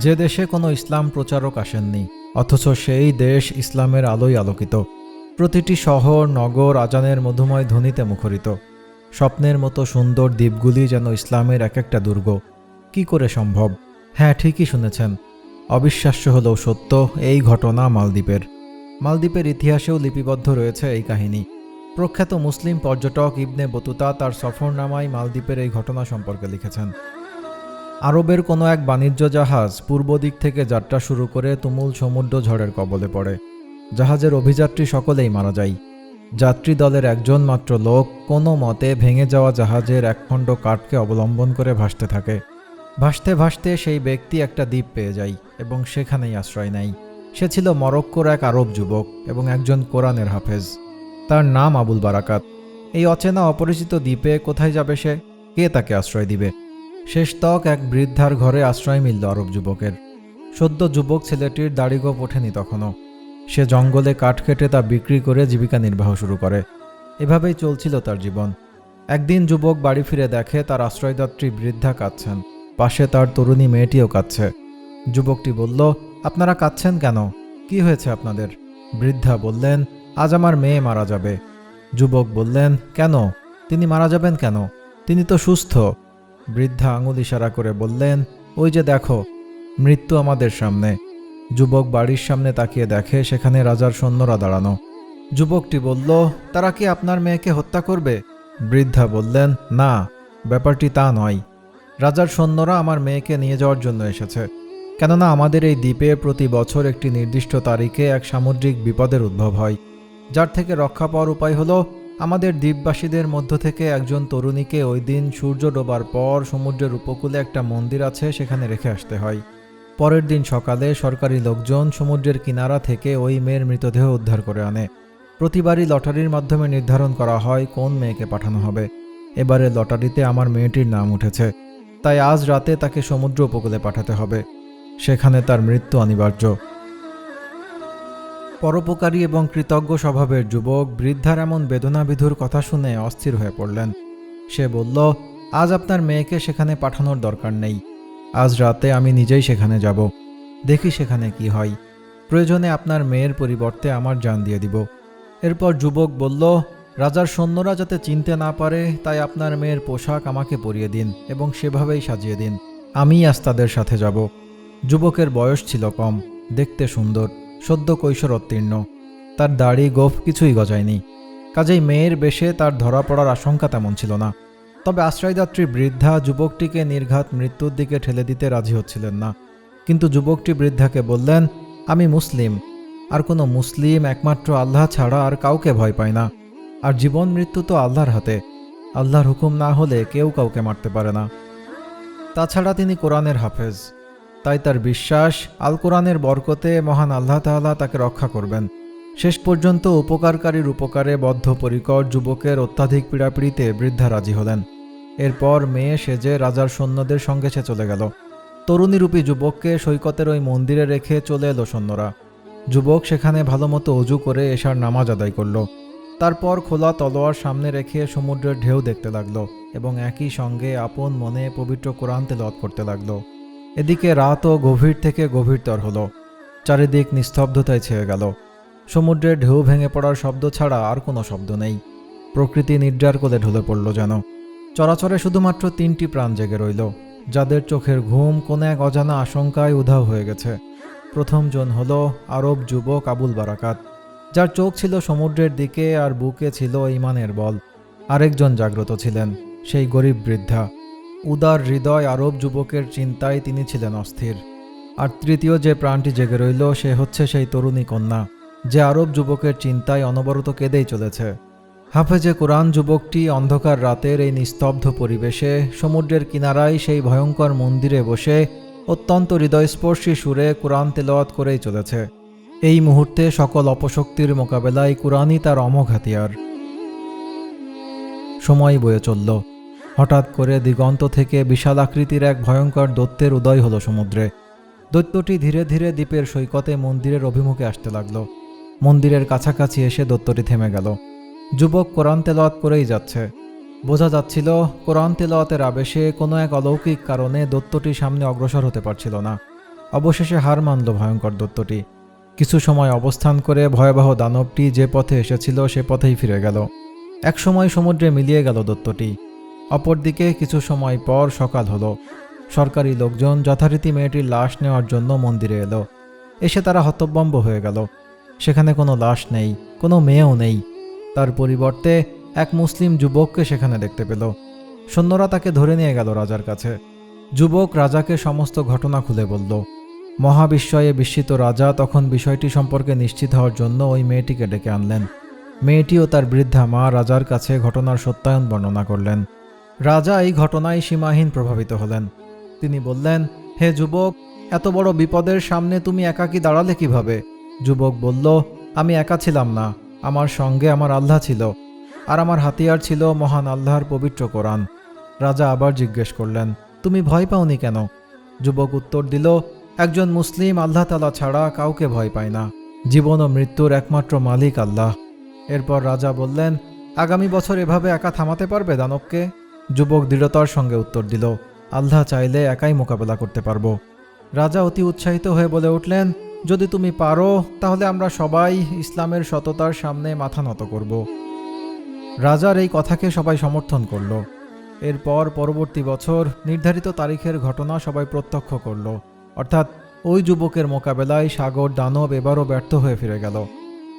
যে দেশে কোনো ইসলাম প্রচারক আসেননি, অথচ সেই দেশ ইসলামের আলোয় আলোকিত। প্রতিটি শহর, নগর, আজানের মধুময় ধ্বনিতে মুখরিত। স্বপ্নের মতো সুন্দর দ্বীপগুলি যেন ইসলামের এক একটা দুর্গ। কি করে সম্ভব? হ্যাঁ ঠিকই শুনেছেন। অবিশ্বাস্য হলেও সত্য, এই ঘটনা মালদ্বীপের। মালদ্বীপের ইতিহাসেও লিপিবদ্ধ রয়েছে এই কাহিনী। প্রখ্যাত মুসলিম পর্যটক ইবনে বতুতা তার সফরনামায় মালদ্বীপের এই ঘটনা সম্পর্কে লিখেছেন। আরবের কোনো এক বাণিজ্য জাহাজ পূর্ব দিক থেকে যাত্রা শুরু করে তুমুল সমুদ্র ঝড়ের কবলে পড়ে। জাহাজের অভিযাত্রী সকলেই মারা যায়। যাত্রী দলের একজন মাত্র লোক কোনো মতে ভেঙে যাওয়া জাহাজের একখণ্ড কাঠকে অবলম্বন করে ভাসতে থাকে। ভাসতে ভাসতে সেই ব্যক্তি একটা দ্বীপ পেয়ে যায় এবং সেখানেই আশ্রয় নেয়। সে ছিল মরক্কোর এক আরব যুবক এবং একজন কোরআনের হাফেজ। তার নাম আবুল বারাকাত। এই অচেনা অপরিচিত দ্বীপে কোথায় যাবে সে? কে তাকে আশ্রয় দিবে? শেষ তক এক বৃদ্ধার ঘরে আশ্রয় মিলল আরব যুবকের। সদ্য যুবক ছেলেটির দাড়িগোপ ওঠেনি তখনও। সে জঙ্গলে কাঠ কেটে তা বিক্রি করে জীবিকা নির্বাহ শুরু করে। এভাবেই চলছিল তার জীবন। একদিন যুবক বাড়ি ফিরে দেখে তার আশ্রয়দাত্রী বৃদ্ধা কাঁদছেন। পাশে তার তরুণী মেয়েটিও কাঁদছে। যুবকটি বলল, আপনারা কাঁদছেন কেন? কি হয়েছে আপনাদের? বৃদ্ধা বললেন, আজ আমার মেয়ে মারা যাবে। যুবক বললেন, কেন? তিনি মারা যাবেন কেন? তিনি তো সুস্থ। বৃদ্ধা আঙুল ইশারা করে বললেন, ওই যে দেখো, মৃত্যু আমাদের সামনে। যুবক বাড়ির সামনে তাকিয়ে দেখে সেখানে রাজার সৈন্যরা দাঁড়ানো। যুবকটি বলল, তারা কি আপনার মেয়েকে হত্যা করবে? বৃদ্ধা বললেন, না, ব্যাপারটি তা নয়। রাজার সৈন্যরা আমার মেয়েকে নিয়ে যাওয়ার জন্য এসেছে। কেননা আমাদের এই দ্বীপে প্রতি বছর একটি নির্দিষ্ট তারিখে এক সামুদ্রিক বিপদের উদ্ভব হয়। যার থেকে রক্ষা পাওয়ার উপায় হলো আমাদের দ্বীপবাসীদের মধ্য থেকে একজন তরুণীকে ওই দিন সূর্য ডোবার পর সমুদ্রের উপকূলে একটা মন্দির আছে, সেখানে রেখে আসতে হয়। পরের দিন সকালে সরকারি লোকজন সমুদ্রের কিনারা থেকে ওই মেয়ের মৃতদেহ উদ্ধার করে আনে। প্রতিবারই লটারির মাধ্যমে নির্ধারণ করা হয় কোন মেয়েকে পাঠানো হবে। এবারে লটারিতে আমার মেয়েটির নাম উঠেছে, তাই আজ রাতে তাকে সমুদ্র উপকূলে পাঠাতে হবে। সেখানে তার মৃত্যু অনিবার্য। পরোপকারী এবং কৃতজ্ঞ স্বভাবের যুবক বৃদ্ধার এমন বেদনাবিধুর কথা শুনে অস্থির হয়ে পড়লেন। সে বলল, আজ আপনার মেয়েকে সেখানে পাঠানোর দরকার নেই। আজ রাতে আমি নিজেই সেখানে যাব। দেখি সেখানে কি হয়। প্রয়োজনে আপনার মেয়ের পরিবর্তে আমার জান দিয়ে দিব। এরপর যুবক বলল, রাজার সৈন্যরা যাতে চিনতে না পারে, তাই আপনার মেয়ের পোশাক আমাকে পরিয়ে দিন এবং সেভাবেই সাজিয়ে দিন। আমি আজ তাদের সাথে যাব। যুবকের বয়স ছিল কম, দেখতে সুন্দর। সদ্য কৈশোর উত্তীর্ণ তার দাড়ি গোফ কিছুই গজায়নি। কাজেই মেয়ের বেশে তার ধরা পড়ার আশঙ্কা তেমন ছিল না। তবে আশ্রয়দাত্রী বৃদ্ধা যুবকটিকে নির্ঘাত মৃত্যুর দিকে ঠেলে দিতে রাজি হচ্ছিলেন না। কিন্তু যুবকটি বৃদ্ধাকে বললেন, আমি মুসলিম। আর কোনো মুসলিম একমাত্র আল্লাহ ছাড়া আর কাউকে ভয় পায় না। আর জীবন মৃত্যু তো আল্লাহর হাতে। আল্লাহর হুকুম না হলে কেউ কাউকে মারতে পারে না। তাছাড়া তিনি কোরআনের হাফেজ। তাই তার বিশ্বাস আল কোরআনের বরকতে মহান আল্লাহ তাআলা তাকে রক্ষা করবেন। শেষ পর্যন্ত উপকারকারীর উপকারে বদ্ধপরিকর যুবকের অত্যাধিক পীড়াপিড়িতে বৃদ্ধা রাজি হলেন। এরপর মেয়ে সেজে রাজার সৈন্যদের সঙ্গে সে চলে গেল। তরুণীরূপী যুবককে সৈকতের ওই মন্দিরে রেখে চলে এলো সৈন্যরা। যুবক সেখানে ভালোমতো অজু করে এশার নামাজ আদায় করল। তারপর খোলা তলোয়ার সামনে রেখে সমুদ্রের ঢেউ দেখতে লাগল এবং একই সঙ্গে আপন মনে পবিত্র কোরআন তেলাওয়াত করতে লাগল। এদিকে রাতও গভীর থেকে গভীরতর হলো। চারিদিক নিস্তব্ধতায় ছেয়ে গেল। সমুদ্রের ঢেউ ভেঙে পড়ার শব্দ ছাড়া আর কোনো শব্দ নেই। প্রকৃতি নির্জার কোলে ঢলে পড়ল যেন। চরাচরে শুধুমাত্র তিনটি প্রাণ জেগে রইল, যাদের চোখের ঘুম কোনো এক অজানা আশঙ্কায় উধাও হয়ে গেছে। প্রথম জন হল আরব যুবক আবুল বারাকাত, যার চোখ ছিল সমুদ্রের দিকে আর বুকে ছিল ইমানের বল। আরেকজন জাগ্রত ছিলেন, সেই গরিব বৃদ্ধা। উদার হৃদয় আরব যুবকের চিন্তায় তিনি ছিলেন অস্থির। আর তৃতীয় যে প্রাণটি জেগে রইল, সে হচ্ছে সেই তরুণী কন্যা, যে আরব যুবকের চিন্তায় অনবরত কেঁদেই চলেছে। হাফেজে কোরআন যুবকটি অন্ধকার রাতের এই নিস্তব্ধ পরিবেশে, সমুদ্রের কিনারায় সেই ভয়ঙ্কর মন্দিরে বসে অত্যন্ত হৃদয়স্পর্শী সুরে কোরআন তেলাওয়াত করেই চলেছে। এই মুহূর্তে সকল অপশক্তির মোকাবেলায় কোরআনই তার অমোঘ হাতিয়ার। সময় বয়ে চলল। হঠাৎ করে দিগন্ত থেকে বিশাল আকৃতির এক ভয়ঙ্কর দৈত্যের উদয় হলো সমুদ্রে। দৈত্যটি ধীরে ধীরে দ্বীপের সৈকতে মন্দিরের অভিমুখে আসতে লাগল। মন্দিরের কাছাকাছি এসে দৈত্যটি থেমে গেল। যুবক কোরআন তেলাওয়াত করেই যাচ্ছে। বোঝা যাচ্ছিল, কোরআন তেলাওয়াতের আবেশে কোনো এক অলৌকিক কারণে দৈত্যটি সামনে অগ্রসর হতে পারছিল না। অবশেষে হার মানল ভয়ঙ্কর দত্তটি কিছু সময় অবস্থান করে ভয়াবহ দানবটি যে পথে এসেছিল সে পথেই ফিরে গেল। একসময় সমুদ্রে মিলিয়ে গেল দত্তটি অপরদিকে কিছু সময় পর সকাল হলো। সরকারি লোকজন যথারীতি মেয়েটির লাশ নেওয়ার জন্য মন্দিরে এলো। এসে তারা হতবম্ব হয়ে গেল। সেখানে কোনো লাশ নেই, কোনো মেয়েও নেই। তার পরিবর্তে এক মুসলিম যুবককে সেখানে দেখতে পেল। সৈন্যরা তাকে ধরে নিয়ে গেল রাজার কাছে। যুবক রাজাকে সমস্ত ঘটনা খুলে বলল। মহাবিস্ময়ে বিস্মিত রাজা তখন বিষয়টি সম্পর্কে নিশ্চিত হওয়ার জন্য ওই মেয়েটিকে ডেকে আনলেন। মেয়েটি ও তার বৃদ্ধা মা রাজার কাছে ঘটনার সত্যায়ন বর্ণনা করলেন। রাজা এই ঘটনায় সীমাহীন প্রভাবিত হলেন। তিনি বললেন, হে যুবক, এত বড় বিপদের সামনে তুমি একাকী দাঁড়ালে কীভাবে? যুবক বলল, আমি একা ছিলাম না, আমার সঙ্গে আমার আল্লাহ ছিল, আর আমার হাতিয়ার ছিল মহান আল্লাহর পবিত্র কোরআন। রাজা আবার জিজ্ঞেস করলেন, তুমি ভয় পাওনি কেন? যুবক উত্তর দিল, একজন মুসলিম আল্লাহ তালা ছাড়া কাউকে ভয় পায় না। জীবন ও মৃত্যুর একমাত্র মালিক আল্লাহ। এরপর রাজা বললেন, আগামী বছর এভাবে একা থামাতে পারবে দানবকে? যুবক দৃঢ়তার সঙ্গে উত্তর দিল, আল্লাহ চাইলে একাই মোকাবেলা করতে পারব। রাজা অতি উৎসাহিত হয়ে বলে উঠলেন, যদি তুমি পারো, তাহলে আমরা সবাই ইসলামের সততার সামনে মাথা নত করব। রাজার এই কথাকে সবাই সমর্থন করল। এরপর পরবর্তী বছর নির্ধারিত তারিখের ঘটনা সবাই প্রত্যক্ষ করল। অর্থাৎ ওই যুবকের মোকাবেলায় সাগর, দানব এবারও ব্যর্থ হয়ে ফিরে গেল।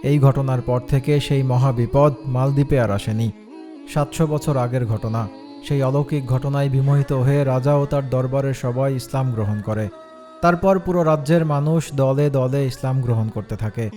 এই ঘটনার পর থেকে সেই মহাবিপদ মালদ্বীপে আর আসেনি। সাতশো বছর আগের ঘটনা। সেই অলৌকিক ঘটনায় বিমোহিত হয়ে রাজা ও তার দরবারের সবাই ইসলাম গ্রহণ করে। তারপর পুরো রাজ্যের মানুষ দলে দলে ইসলাম গ্রহণ করতে থাকে।